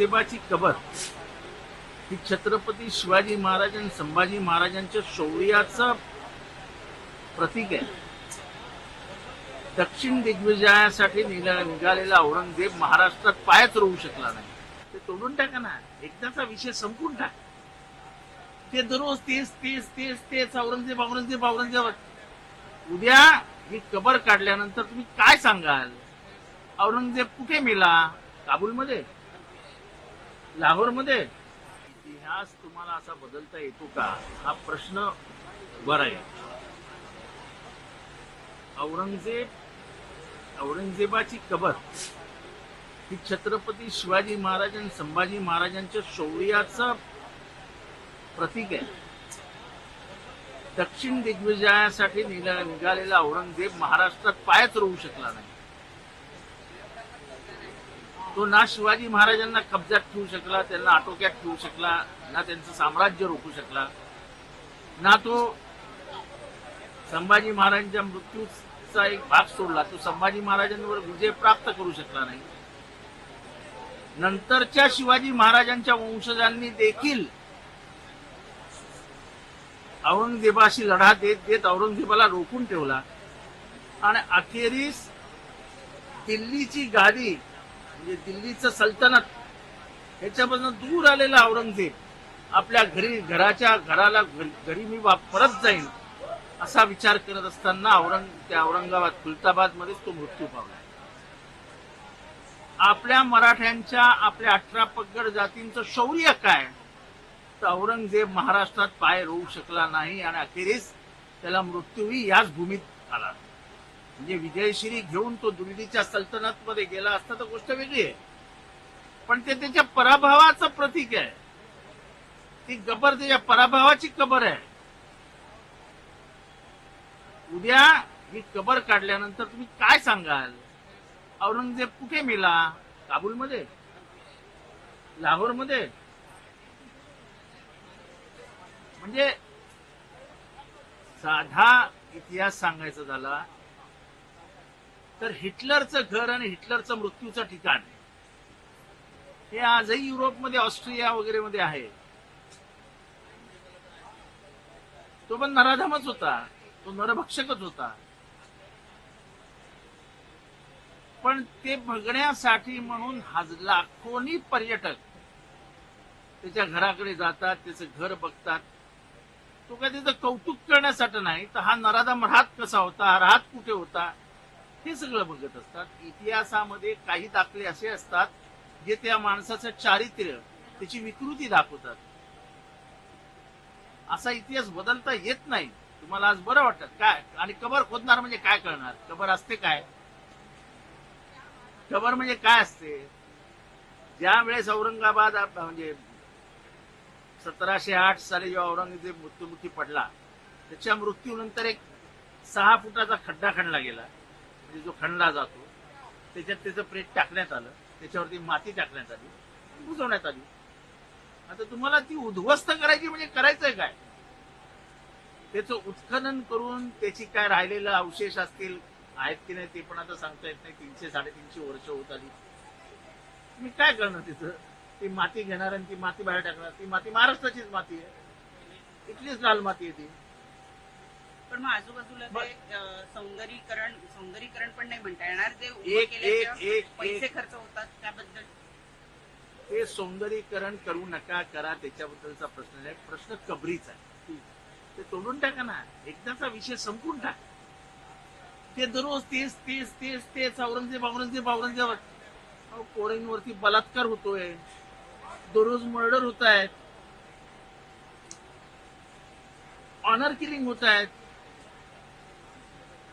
औरंगजेबाची कबर. ही छत्रपती शिवाजी महाराज आणि संभाजी महाराजांच्या शौर्याचं प्रतीक आहे. दक्षिण दिग्विजयासाठी निघा- निघालेला औरंगजेब महाराष्ट्रात पायच रोवू शकला नाही. ते तोडून टाका ना. एकदाचा विषय संपून टाक. ते दररोज तेच तेच तेच तेच औरंगजेब औरंगजेब औरंगजेब. उद्या ही कबर काढल्यानंतर तुम्ही काय सांगाल? औरंगजेब कुठे मेला? काबूलमध्ये? लाहोरमध्ये? इतिहास तुम्हाला असा बदलता येतो का? हा प्रश्न बरा आहे. औरंगजेब औरंगजेबाची कबर ही छत्रपती शिवाजी महाराज आणि संभाजी महाराजांच्या शौर्याचं प्रतीक आहे. दक्षिण दिग्विजयासाठी निघा- निघालेला औरंगजेब महाराष्ट्रात पायच रोवू शकला नाही. तो ना शिवाजी महाराजांना कब्जात ठेवू शकला त्यांना आटोक्यात ठेवू शकला ना त्यांचं साम्राज्य रोखू शकला ना तो संभाजी महाराजांच्या मृत्यूचा एक भाग सोडला तो संभाजी महाराजांवर विजय प्राप्त करू शकला नाही. नंतरच्या शिवाजी महाराजांच्या वंशजांनी देखील औरंगजेबाशी लढा देत देत औरंगजेबाला रोखून ठेवला. आणि अखेरीस दिल्लीची गादी म्हणजे दिल्लीचं सल्तनत ह्याच्यापासून दूर आलेला औरंगजेब आपल्या घरी घराच्या घराला घरी मी परत जाईन असा विचार करत असताना औरंग त्या औरंगाबाद खुलताबाद मध्येच तो मृत्यू पावला. आपल्या मराठ्यांच्या आपल्या अठरा पगड जातींचं शौर्य काय? तर औरंगजेब महाराष्ट्रात पाय रोवू शकला नाही आणि अखेरीस त्याला मृत्यूही याच भूमीत आला. म्हणजे विजयश्री घेऊन तो दिल्लीच्या सल्तनत मध्ये गेला असता तर गोष्ट वेगळी आहे. पण ते त्याच्या पराभवाचं प्रतीक आहे. ती कबर त्याच्या पराभवाची कबर आहे. उद्या ही कबर काढल्यानंतर तुम्ही काय सांगाल? औरंगजेब कुठे मेला? काबूलमध्ये? लाहोरमध्ये? म्हणजे साधा इतिहास सांगायचा झाला तर हिटलरचं घर आणि हिटलरचं मृत्यूचं ठिकाण हे आजही युरोपमध्ये ऑस्ट्रिया वगैरे मध्ये आहे. तो पण नराधमच होता. तो नरभक्षकच होता. पण ते बघण्यासाठी म्हणून लाखोनी पर्यटक त्याच्या घराकडे जातात त्याचं घर बघतात. तो काय त्याचं कौतुक करण्यासाठी नाही तर हा नराधम राहत कसा होता हा राहत कुठे होता? हे सगळं बघत असतात. इतिहासामध्ये काही दाखले असे असतात जे त्या माणसाचं चारित्र्य त्याची विकृती दाखवतात. असा इतिहास बदलता येत नाही. तुम्हाला आज बरं वाटत? काय? आणि कबर खोदणार म्हणजे काय करणार कबर असते काय? कबर म्हणजे काय असते? ज्या वेळेस औरंगाबाद म्हणजे सतराशे आठ साली जेव्हा औरंगजेब मृत्युमुखी पडला त्याच्या मृत्यूनंतर एक सहा फुटाचा खड्डा खणला गेला. म्हणजे जो खणला जातो त्याच्यात त्याचं प्रेत टाकण्यात आलं त्याच्यावरती माती टाकण्यात आली बुजवण्यात आली. आता तुम्हाला ती उद्ध्वस्त करायची म्हणजे करायचंय काय? त्याचं उत्खनन करून त्याची काय राहिलेलं अवशेष असतील आहेत की नाही ते पण आता सांगता येत नाही. तीनशे साडेतीनशे वर्ष होत आली. तुम्ही काय करणार तिथं? ती माती घेणार आणि ती माती बाहेर टाकणार. ती माती महाराष्ट्राचीच माती आहे. इथलीच लाल माती आहे ती. पण मग आजूबाजूला. ते अं, सौंदर्यीकरण सौंदर्यीकरण पण नाही म्हणता येणार. जे उभं एक- केल्याच्या एक- एक- पैसे एक- खर्च होतात त्याबद्दल. ते सौंदर्यीकरण करू नका करा त्याच्याबद्दलचा प्रश्न नाही. प्रश्न कबरीचा आहे. ते तोडून टाका ना. एकदाचा विषय संपून टाक. ते दररोज तेच तेच तेच तेच औरंगजेब औरंगजेब औरंगजेब. अहो, पोरींवरती बलात्कार होतोय. दररोज मर्डर होत आहेत ऑनर किलिंग होत आहेत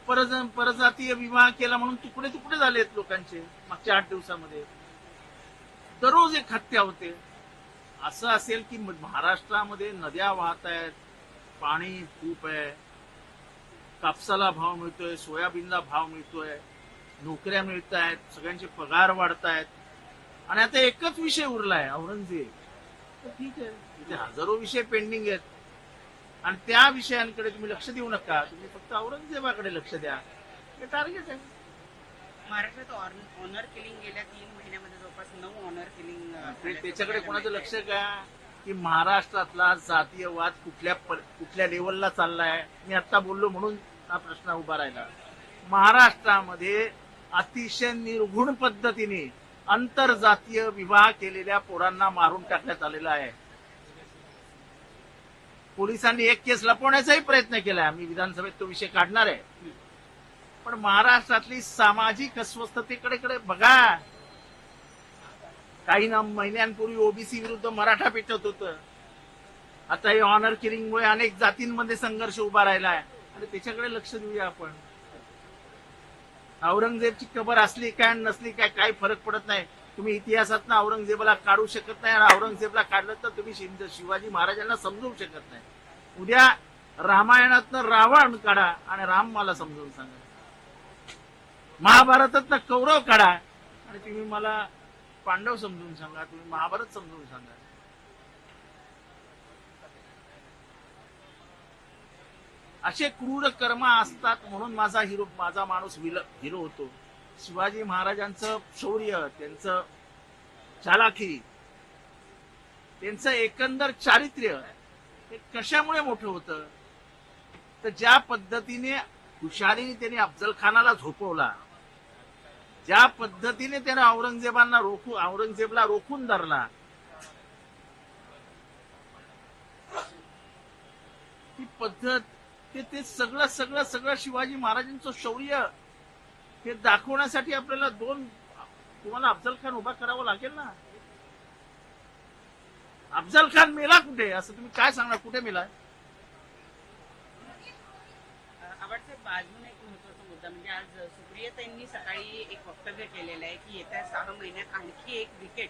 परज परजातीय विवाह केला म्हणून तुकडे तुकडे झालेत लोकांचे मागच्या आठ दिवसामध्ये? दररोज एक हत्या होते. असं असेल की महाराष्ट्रामध्ये नद्या वाहत आहेत पाणी खूप आहे कापसाला भाव मिळतोय सोयाबीनला भाव मिळतोय नोकऱ्या मिळत आहेत सगळ्यांचे पगार वाढत आहेत. आणि आता एकच विषय उरलाय औरंगजेब. ठीक आहे. इथे हजारो विषय पेंडिंग आहेत. आणि त्या विषयांकडे तुम्ही लक्ष देऊ नका. तुम्ही फक्त औरंगजेबाकडे लक्ष द्या. हे टार्गेट आहे. महाराष्ट्रात ऑनर किलिंग गेल्या तीन महिन्यामध्ये जवळपास नऊ ऑनर किलिंग त्याच्याकडे कोणाचं लक्ष का? की महाराष्ट्रातला जातीयवाद कुठल्या कुठल्या लेवलला चाललाय? मी आता बोललो म्हणून हा प्रश्न उभा राहिला. महाराष्ट्रामध्ये अतिशय निर्घुण पद्धतीने आंतरजातीय विवाह केलेल्या पोरांना मारून टाकण्यात आलेला आहे. पोलिसांनी एक केस लपवण्याचाही प्रयत्न केलाय. मी विधानसभेत तो विषय काढणार आहे. पण महाराष्ट्रातली सामाजिक अस्वस्थतेकडे कडे बघा. काही ना महिन्यांपूर्वी ओबीसी विरुद्ध मराठा पेटत होतं. आता हे ऑनर किलिंगमुळे अनेक जातींमध्ये संघर्ष उभा राहिला आहे आणि त्याच्याकडे लक्ष देऊया आपण. औरंगजेबची कबर असली काय नसली काय काही फरक पडत नाही. तुम्ही इतिहासातनं औरंगजेबाला काढू शकत नाही आणि औरंगजेबला काढलं तर तुम्ही शिंद- शिवाजी महाराजांना समजवू शकत नाही. उद्या रामायणातनं रावण काढा आणि राम मला समजवून सांगा. महाभारतातनं कौरव काढा आणि तुम्ही मला पांडव समजून सांगा तुम्ही महाभारत समजून सांगा. असे क्रूर कर्म असतात म्हणून माझा हिरो माझा माणूस विल हिरो होतो. शिवाजी महाराजांचं शौर्य त्यांचं चालाखी त्यांचं एकंदर चारित्र्य हे कशामुळे मोठं होतं? तर ज्या पद्धतीने हुशारीने त्यांनी अफजल खानाला झोपवला ज्या पद्धतीने त्याने औरंगजेबांना रोखू औरंगजेबला रोखून धरला ती पद्धत ते ते सगळं सगळं सगळं शिवाजी महाराजांचं शौर्य हे दाखवण्यासाठी आपल्याला दोन तुम्हाला अफजल खान उभा करावं लागेल ना? अफजल खान मेला कुठे? असं तुम्ही काय सांगणार? कुठे मेला? अजून एक महत्त्वाचा मुद्दा म्हणजे आज सुप्रियतांनी सकाळी एक वक्तव्य केलेलं आहे की येत्या सहा महिन्यात आणखी एक विकेट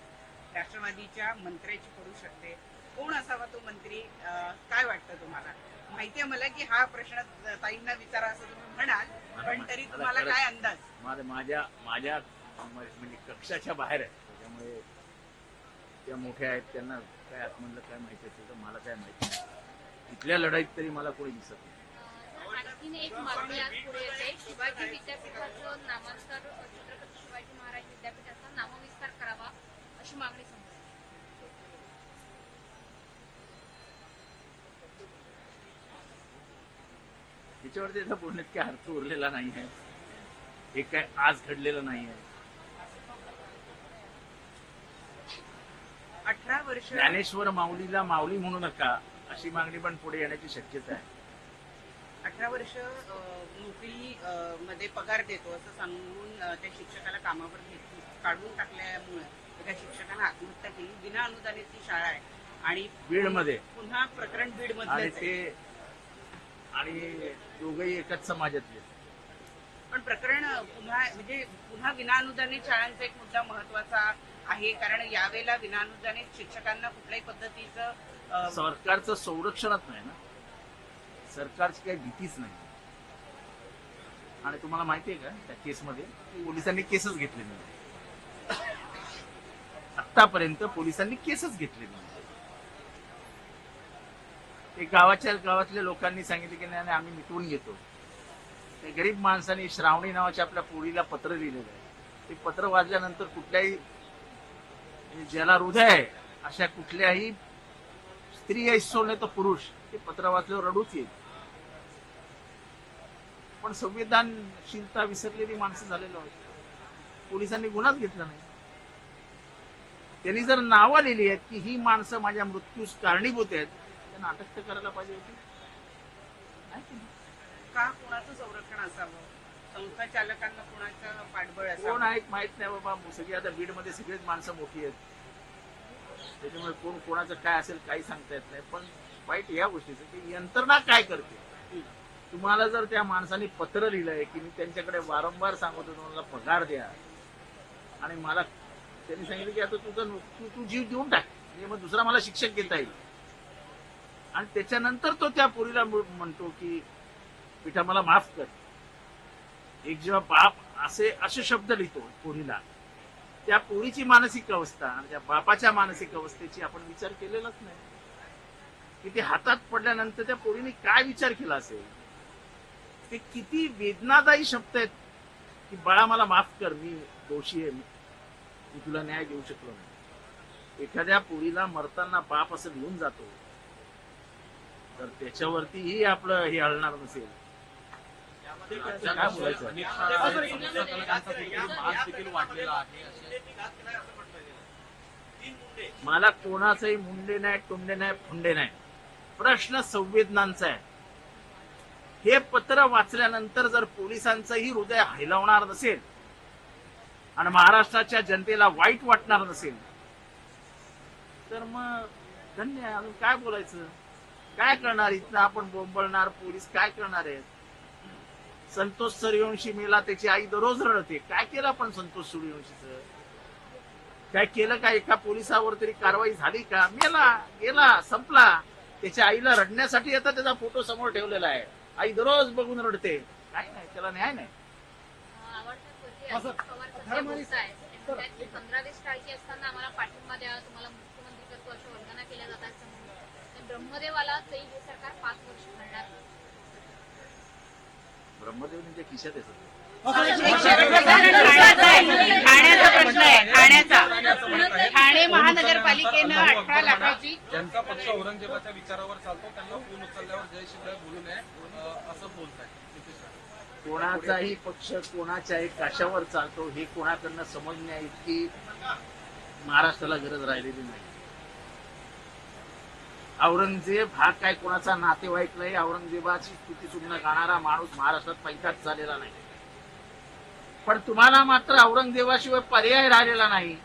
राष्ट्रवादीच्या मंत्र्याची पडू शकते. कोण असावा तो मंत्री? अं, काय वाटतं तुम्हाला? माहिती आहे मला की हा प्रश्न ताईंना विचारा असं तुम्ही म्हणाल पण तरी मला तुम्हाला काय अंदाज? माझ्या माझ्या माझ्या म्हणजे कक्षाच्या बाहेर आहे. त्याच्यामुळे त्या मोठ्या आहेत त्यांना काय आतमधलं काय माहिती असेल तर मला काय माहिती नाही. इथल्या लढाईत तरी मला कोणी दिसत नाही. आणखीन एक मागणी आज पुढे येते. शिवाजी विद्यापीठाचं नामांतर छत्रपती शिवाजी महाराज विद्यापीठाचा नामविस्तार करावा अशी मागणी समोर आहे. त्याच्यावर त्याचा बोलण्यात काय अर्थ उरलेला नाही आहे हे काय आज घडलेलं नाही आहे अठरा वर्ष ज्ञानेश्वर माऊलीला माऊली म्हणू नका अशी मागणी पण पुढे येण्याची शक्यता आहे अठरा वर्ष नोकरी मध्ये पगार देतो असं सांगून त्या शिक्षकाला कामावर काढून टाकल्यामुळे एका शिक्षकानं आत्महत्या केली विना अनुदानित ती शाळा आहे आणि बीडमध्ये. पुन्हा प्रकरण बीडमध्ये ते आणि दोघही एकाच समाजातले. पण प्रकरण पुन्हा म्हणजे पुन्हा विना अनुदानित शाळांचा एक मुद्दा महत्त्वाचा आहे कारण यावेळेला विना अनुदानित शिक्षकांना कुठल्याही पद्धतीचं सरकारचं संरक्षणच नाही ना? सरकारची काही भीतीच नाही. आणि तुम्हाला माहिती आहे का त्या केसमध्ये पोलिसांनी केसच घेतली नाही. आतापर्यंत पोलिसांनी केसच घेतली नाही. ते गावाच्या गावातल्या लोकांनी सांगितले की नाही आम्ही मिटवून घेतो. ते गरीब माणसाने श्रावणी नावाच्या आपल्या पोळीला पत्र लिहिलेलं आहे. ते पत्र वाचल्यानंतर कुठल्याही म्हणजे ज्याला हृदय आहे अशा कुठल्याही स्त्री असो नाही तर पुरुष ते पत्र वाचल्यावर रडूच येईल. पण संविधानशीलता विसरलेली माणसं झालेलो आहेत. पोलिसांनी गुन्हाच घेतला नाही. त्यांनी जर नावं लिहिली आहेत की ही माणसं माझ्या मृत्यूस कारणीभूत आहेत त्यांना अटक तर करायला पाहिजे होती. का कोणाचं संरक्षण असावं? संस्था चालकांना कोणाचं पाठबळ कोण असावं आहे माहीत नाही बाबा. सगळी आता बीडमध्ये सगळीच माणसं मोठी आहेत. त्याच्यामुळे कोण कोणाचं काय असेल काही सांगता येत नाही. पण वाईट या गोष्टीचं की यंत्रणा काय करते? तुम्हाला जर त्या माणसाने पत्र लिहिलंय की मी त्यांच्याकडे वारंवार सांगतो तुम्हाला पगार द्या. आणि मला त्यांनी सांगितलं की आता तुझं तू तू जीव देऊन टाक. म्हणजे मग दुसरा मला शिक्षक घेता येईल. आणि त्याच्यानंतर तो त्या पोरीला म्हणतो की पिठा मला माफ कर. एक जेव्हा बाप असे असे शब्द लिहितो पोरीला त्या पोरीची मानसिक अवस्था आणि त्या बापाच्या मानसिक अवस्थेची आपण विचार केलेलाच नाही. की ते हातात पडल्यानंतर त्या पोरीने काय विचार केला असेल? ते किती वेदनादायी शब्द आहेत की बाळा मला माफ कर मी दोषी आहे मी तुला न्याय देऊ शकलो नाही. एखाद्या पोरीला मरताना बाप असं लिहून जातो तर त्याच्यावरतीही आपलं हे हलणार नसेल. काय बोलायचं. मला कोणाचंही मुंडे नाही टोंडे नाही फुंडे नाही. प्रश्न संवेदनांचा आहे. हे पत्र वाचल्यानंतर जर पोलिसांचंही हृदय हैलवणार नसेल आणि महाराष्ट्राच्या जनतेला वाईट वाटणार नसेल तर मग धन्य. अजून काय बोलायचं? काय करणार? इथनं आपण बोंबळणार पोलीस काय करणार आहेत? संतोष सूर्यवंशी मेला त्याची आई दररोज रडते. काय केलं आपण संतोष सूर्यवंशीचं? काय केलं का? एका पोलिसावर तरी कारवाई झाली का? मेला गेला संपला. त्याच्या आईला रडण्यासाठी आता त्याचा फोटो समोर ठेवलेला आहे. आई दररोज बघून रडते. काय नाही त्याला न्याय नाही. की पंधरा वीस टाळकी असताना आम्हाला पाठिंबा द्यावा तुम्हाला अशा वंदना केल्या जातात. तर हे सरकार पाच वर्ष ब्रह्मदेव म्हणजे खिशात. ठाण्याचा प्रश्न आहे ठाण्याचा. ठाणे महानगरपालिकेनं अठरा लाखाची ज्यांचा पक्ष औरंगजेबाच्या विचारावर चालतो त्यांना फोन उचलल्यावर जय शिवराय बोलू नये असं बोलत आहे कोणाचाही पक्ष कोणाच्याही काशावर चालतो हे कोणाकडनं समजण्या इतकी महाराष्ट्राला गरज राहिलेली नाही. औरंगजेब हा काय कोणाचा नातेवाईक नाही औरंगजेबाची स्तुती सुद्धा गाणारा माणूस महाराष्ट्रात पैकाच झालेला नाही. पण तुम्हाला मात्र औरंगजेबाशिवाय पर्याय राहिलेला नाही.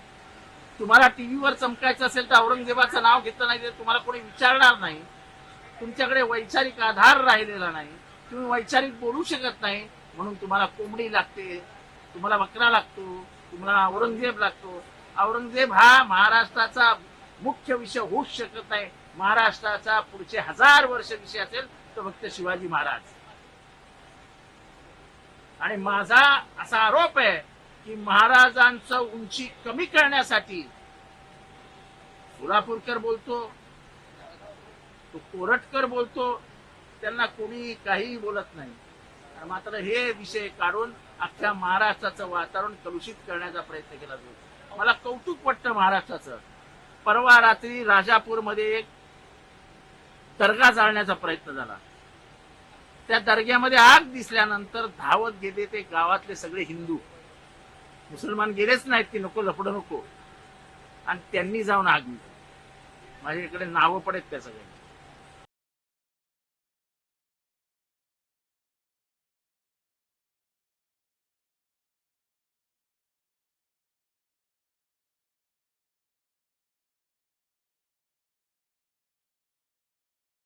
तुम्हाला टीव्हीवर चमकायचं असेल तर औरंगजेबाचं नाव घेतलं नाही तर तुम्हाला कोणी विचारणार नाही. तुमच्याकडे वैचारिक आधार राहिलेला नाही. तुम्ही वैचारिक बोलू शकत नाही. म्हणून तुम्हाला कोंबडी लागते तुम्हाला बकरा लागतो तुम्हाला औरंगजेब लागतो. औरंगजेब हा महाराष्ट्राचा मुख्य विषय होऊच शकत नाही. महाराष्ट्राचा पुढचे हजार वर्ष विषय असेल तर फक्त शिवाजी महाराज. आणि माझा असा आरोप आहे की महाराजांचं उंची कमी करण्यासाठी सोलापूरकर बोलतो तो कोरटकर बोलतो त्यांना कोणी काही बोलत नाही. मात्र हे विषय काढून अख्ख्या महाराष्ट्राचं वातावरण कलुषित करण्याचा प्रयत्न केला जातो. मला कौतुक वाटतं महाराष्ट्राचं. परवा रात्री राजापूरमध्ये एक दर्गा जाळण्याचा प्रयत्न झाला. त्या दर्ग्यामध्ये आग दिसल्यानंतर धावत गेले ते गावातले सगळे हिंदू. मुसलमान गेलेच नाहीत की नको लपडं नको. आणि त्यांनी जाऊन आग माझ्याकडे नावं पडेत त्या सगळ्यांची.